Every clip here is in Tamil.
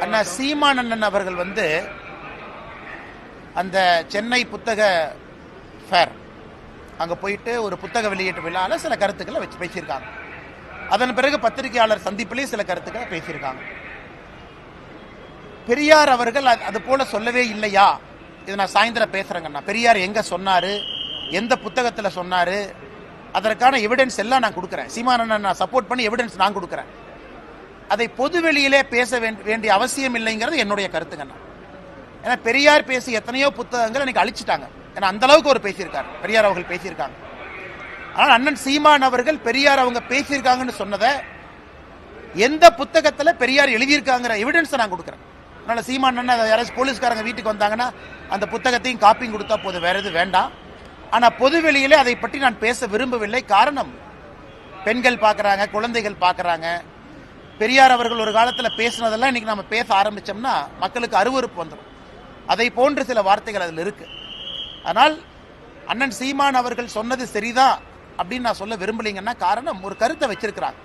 அண்ணா சீமான் அண்ணன் அவர்கள் வந்து அந்த சென்னை புத்தக ஃபேர் அங்கே போயிட்டு ஒரு புத்தக வெளியீட்டு விழாவில் சில கருத்துக்களை வச்சு பேசியிருக்காங்க. அதன் பிறகு பத்திரிகையாளர் சந்திப்பிலேயே சில கருத்துக்களை பேசியிருக்காங்க. பெரியார் அவர்கள் அது- போல சொல்லவே இல்லையா? இது நான் சாயந்தரம் பேசுறேங்கண்ணா பெரியார் எங்க சொன்னாரு? எந்த புத்தகத்தில் சொன்னாரு? அதற்கான எவிடன்ஸ் எல்லாம் நான் கொடுக்குறேன். சீமானண்ணன் நான் சப்போர்ட் பண்ணி எவிடன்ஸ் நான் கொடுக்குறேன். அதை பொது வெளியிலே பேச வேண்டிய அவசியம் இல்லைங்கிறது என்னுடைய கருத்துங்கண்ணா ஏன்னா பெரியார் பேசி எத்தனையோ புத்தகங்கள் எனக்கு அழிச்சிட்டாங்க. ஏன்னா அந்த அளவுக்கு ஒரு பேசியிருக்காரு. பெரியார் அவர்கள் பேசியிருக்காங்க. ஆனால் அண்ணன் சீமான் அவர்கள் பெரியார் அவங்க பேசியிருக்காங்கன்னு சொன்னதை எந்த புத்தகத்தில் பெரியார் எழுதியிருக்காங்கிற எவிடன்ஸை நான் கொடுக்குறேன். அதனால சீமான் அண்ணன் யாராவது யாராச்சும் போலீஸ்காரங்க வீட்டுக்கு வந்தாங்கன்னா அந்த புத்தகத்தையும் காப்பியும் கொடுத்தா போதும். வேற எதுவும் வேண்டாம். ஆனால் பொது வெளியிலே அதை பற்றி நான் பேச விரும்பவில்லை. காரணம் பெண்கள் பார்க்குறாங்க குழந்தைகள் பார்க்குறாங்க. பெரியார் அவர்கள் ஒரு காலத்தில் பேசினதெல்லாம் இன்னைக்கு நம்ம பேச ஆரம்பிச்சோம்னா மக்களுக்கு அருவருப்பு வந்துடும் அதை போன்ற சில வார்த்தைகள் அதில் இருக்குது ஆனால் அண்ணன் சீமான் அவர்கள் சொன்னது சரிதான் அப்படின்னு நான் சொல்ல விரும்பலைங்கன்னா காரணம் ஒரு கருத்தை வச்சிருக்கிறாங்க.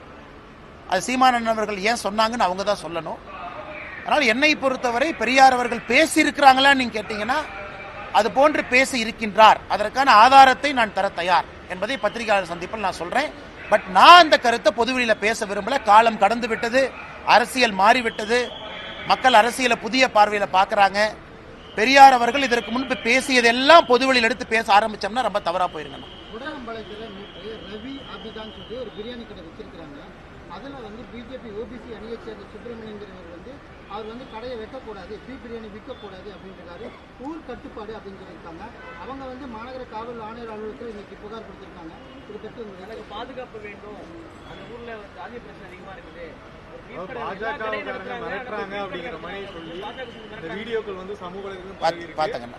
அது சீமானன் அவர்கள் ஏன் சொன்னாங்கன்னு அவங்க தான் சொல்லணும். அதனால் என்னை பொறுத்தவரை பெரியார் அவர்கள் பேசி நீங்கள் கேட்டிங்கன்னா அது போன்று பேசி இருக்கின்றார். அதற்கான ஆதாரத்தை நான் தர தயார் என்பதை பத்திரிகையாளர் சந்திப்பில் நான் சொல்கிறேன் பட் நான் அந்த கருத்தை பொதுவெளியில் பேச விரும்பல. காலம் கடந்து விட்டது. அரசியல் மாறிவிட்டது. மக்கள் அரசியலை புதிய பார்வையில் பார்க்குறாங்க. பெரியார் அவர்கள் இதற்கு முன்பு பேசியதெல்லாம் பொதுவெளியில் எடுத்து பேச ஆரம்பித்தோம்னா ரொம்ப தவறாக போயிருங்க. அதில் வந்து பிஜேபி ஓபிசி அணியை சேர்ந்த சுப்பிரமணியங்கிறவர் வந்து அவர் வந்து கடையை வைக்கக்கூடாது பீ பிரியாணி விற்கக்கூடாது அப்படின்றாரு. ஊர் கட்டுப்பாடு அப்படின்னு சொல்லியிருக்காங்க. அவங்க வந்து மாநகர காவல் ஆணையர் அலுவலகத்தில் இன்னைக்கு புகார் கொடுத்திருக்காங்க. இதை பற்றி எனக்கு பாதுகாப்பு வேண்டும். அந்த ஊர்ல ஜாதிய பிரச்சனை அதிகமா இருக்குது.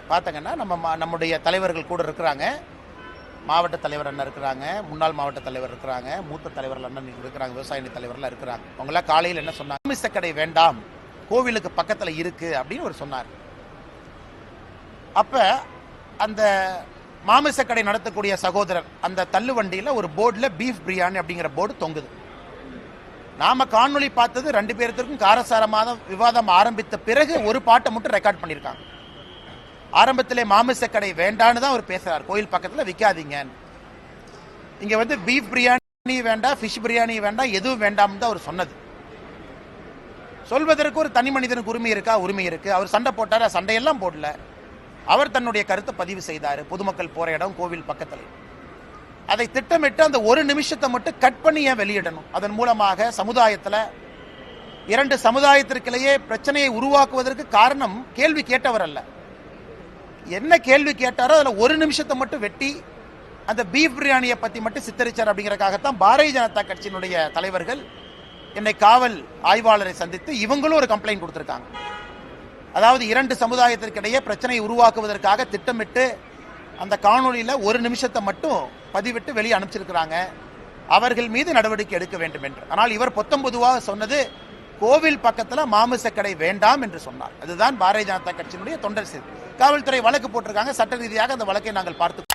பார்த்தங்கன்னா நம்ம மா- நம்முடைய தலைவர்கள் கூட இருக்கிறாங்க. மாவட்ட தலைவர் அண்ணன் இருக்கிறாங்க முன்னாள் மாவட்ட தலைவர் இருக்கிறாங்க மூத்த தலைவர்கள் அண்ணன் இருக்கிறாங்க விவசாய தலைவர்லாம் இருக்கிறாங்க. அவங்களாம் காலையில் என்ன சொன்னாங்க? மிசக்கடை வேண்டாம் கோவிலுக்கு பக்கத்துல இருக்கு அப்படின்னு ஒரு சொன்னார். அப்ப அந்த மாமிச கடை நடத்தக்கூடிய சகோதரர் அந்த தள்ளுவண்டியில ஒரு போர்டுல பீஃப் பிரியாணி அப்படிங்கிற போர்டு தொங்குது. நாம காணொலி பார்த்தது ரெண்டு பேர்த்திற்கும் காரசாரமாக விவாதம் ஆரம்பித்த பிறகு ஒரு பாட்டை மட்டும் ரெக்கார்ட் பண்ணியிருக்காங்க. ஆரம்பத்திலே மாமிச கடை வேண்டான்னு தான் அவர் பேசுறார். கோயில் பக்கத்தில் விற்காதீங்க இங்கே வந்து பீஃப் பிரியாணி வேண்டாம் ஃபிஷ் பிரியாணி வேண்டாம் எதுவும் வேண்டாம் தான் அவர் சொன்னது. சொல்வதற்கு ஒரு தனி மனிதனுக்கு உரிமை இருக்கா? உரிமை இருக்கு. அவர் சண்டை போட்டார்? சண்டையெல்லாம் போடல. அவர் தன்னுடைய கருத்தை பதிவு செய்தார். பொதுமக்கள் போற இடம் கோவில் பக்கத்தில். அதை திட்டமிட்டு அந்த ஒரு நிமிஷத்தை மட்டும் கட் பண்ணி ஏன் வெளியிடணும்? அதன் மூலமாக சமுதாயத்தில் இரண்டு சமுதாயத்திற்கிலேயே பிரச்சனையை உருவாக்குவதற்கு காரணம் கேள்வி கேட்டவர் அல்ல. என்ன கேள்வி கேட்டாரோ அதில் ஒரு நிமிஷத்தை மட்டும் வெட்டி அந்த பீஃப் பிரியாணியை பற்றி மட்டும் சித்தரிச்சார் அப்படிங்கிறக்காகத்தான் பாரதிய ஜனதா கட்சியினுடைய தலைவர்கள் என்னை காவல் ஆய்வாளரை சந்தித்து இவங்களும் ஒரு கம்ப்ளைண்ட் கொடுத்துருக்காங்க. அதாவது இரண்டு சமுதாயத்திற்கிடையே பிரச்சனையை உருவாக்குவதற்காக திட்டமிட்டு அந்த காணொலியில் ஒரு நிமிஷத்தை மட்டும் பதிவிட்டு வெளியே அனுப்பிச்சிருக்கிறாங்க. அவர்கள் மீது நடவடிக்கை எடுக்க வேண்டும் என்று. ஆனால் இவர் பொத்தம்பொதுவாக சொன்னது கோவில் பக்கத்தில் மாமிச கடை வேண்டாம் என்று சொன்னார். அதுதான் பாரதிய ஜனதா கட்சியினுடைய தொண்டர் செய்தி. காவல்துறை வழக்கு போட்டிருக்காங்க. சட்ட ரீதியாக அந்த வழக்கை நாங்கள் பார்த்து